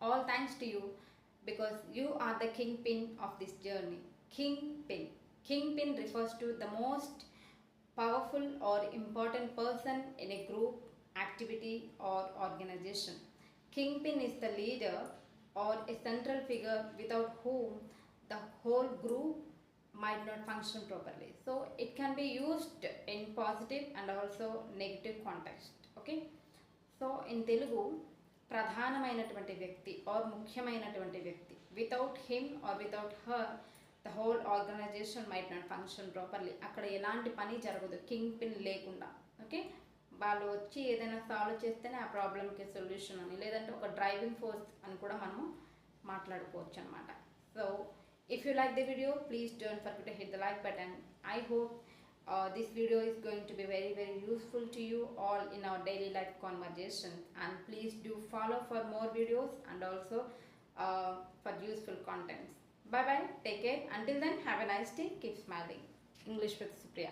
All thanks to you because you are the kingpin of this journey. Kingpin. Kingpin refers to the most powerful or important person in a group, activity or organization. Kingpin is the leader or a central figure without whom the whole group might not function properly. So it can be used in positive and also negative context. Okay. So in Telugu, ప్రధానమైనటువంటి వ్యక్తి or ముఖ్యమైనటువంటి వ్యక్తి. Without him or without her the whole organization might not function properly అక్కడ ఎలాంటి పని జరగదు. King pin లేకుండా. Okay వాళ్ళు వచ్చి ఏదైనా సాల్వ్ చేస్తేనే ఆ ప్రాబ్లమ్కి సొల్యూషన్ అని లేదంటే ఒక డ్రైవింగ్ ఫోర్స్ అని కూడా మనము మాట్లాడుకోవచ్చు అనమాట so if you like the video please don't forget to hit the like button I hope uh, this video is going to be very very useful to you all in our daily life conversation. And please do follow for more videos and also uh, for useful contents. Bye bye take care. Until then have a nice day. Keep smiling. English with supriya